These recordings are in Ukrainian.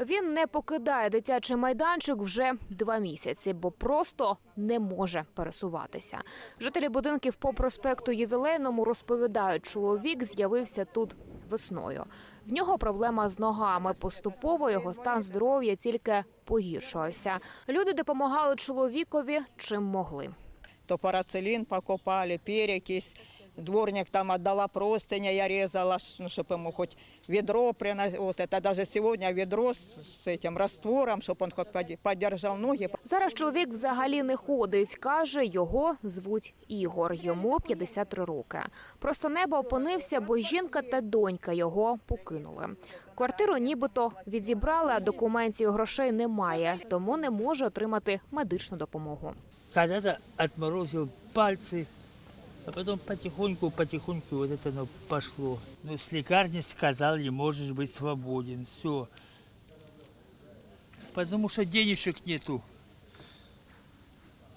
Він не покидає дитячий майданчик вже два місяці, бо просто не може пересуватися. Жителі будинків по проспекту Ювілейному розповідають, чоловік з'явився тут весною. В нього проблема з ногами. Поступово його стан здоров'я тільки погіршувався. Люди допомагали чоловікові чим могли. то парацелин покупали, перекись. Дворник там отдала простыня, я резала, ну, чтобы ему хоть ведро приносить. Вот это даже сегодня ведро с, с этим раствором, чтобы он хоть поди- подержал ноги. Зараз чоловік взагалі не ходить. каже, його звуть Ігор. Йому 53 роки. Просто небо опинився, бо жінка та донька його покинули. Квартиру нібито відібрали, а документів і грошей немає, тому не може отримати медичну допомогу. Когда-то отморозил пальцы, а потом потихоньку-потихоньку вот это оно пошло. Но с лекарни сказали, можешь быть свободен. Все. Потому что денежек нету,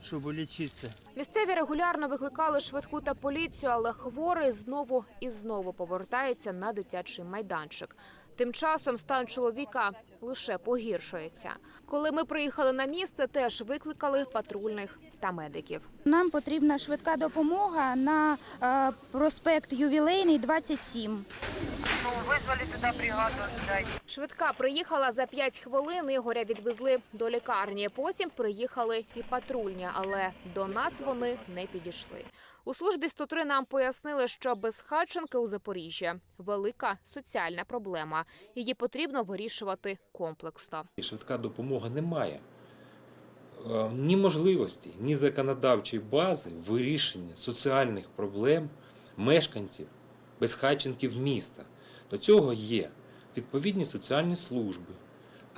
чтобы лечиться. Місцеві регулярно викликали швидку та поліцію, але хворий знову і знову повертається на дитячий майданчик. Тим часом стан чоловіка лише погіршується. Коли ми приїхали на місце, теж викликали патрульних та медиків. Нам потрібна швидка допомога на е, проспект Ювілейний 27. Швидка приїхала за 5 хвилин. Ігоря відвезли до лікарні. Потім приїхали і патрульні, але до нас вони не підійшли. У службі 103 нам пояснили, що без безхатченки у Запоріжжі велика соціальна проблема. Її потрібно вирішувати комплексно. Швидка допомога не має е, ні можливості, ні законодавчої бази вирішення соціальних проблем мешканців, безхатченків міста. До цього є відповідні соціальні служби.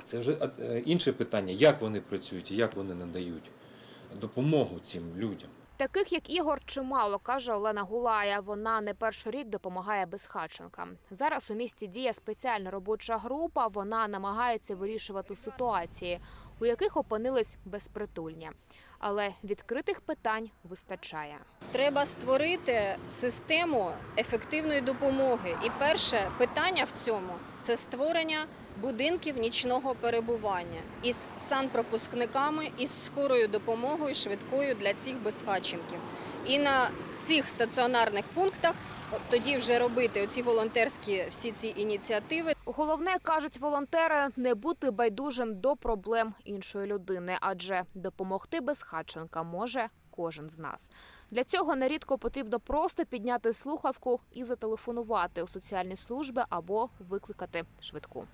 А це вже е, інше питання, як вони працюють і як вони надають допомогу цим людям. Таких як Ігор чимало каже Олена Гулая. Вона не перший рік допомагає безхатченкам. Зараз у місті діє спеціальна робоча група. Вона намагається вирішувати ситуації, у яких опинились безпритульні. Але відкритих питань вистачає. Треба створити систему ефективної допомоги. І перше питання в цьому це створення будинків нічного перебування із санпропускниками, із скорою допомогою швидкою для цих безхатченків. І на цих стаціонарних пунктах тоді вже робити оці волонтерські всі ці ініціативи. Головне кажуть волонтери не бути байдужим до проблем іншої людини, адже допомогти безхатченкам може кожен з нас. Для цього нерідко потрібно просто підняти слухавку і зателефонувати у соціальні служби або викликати швидку.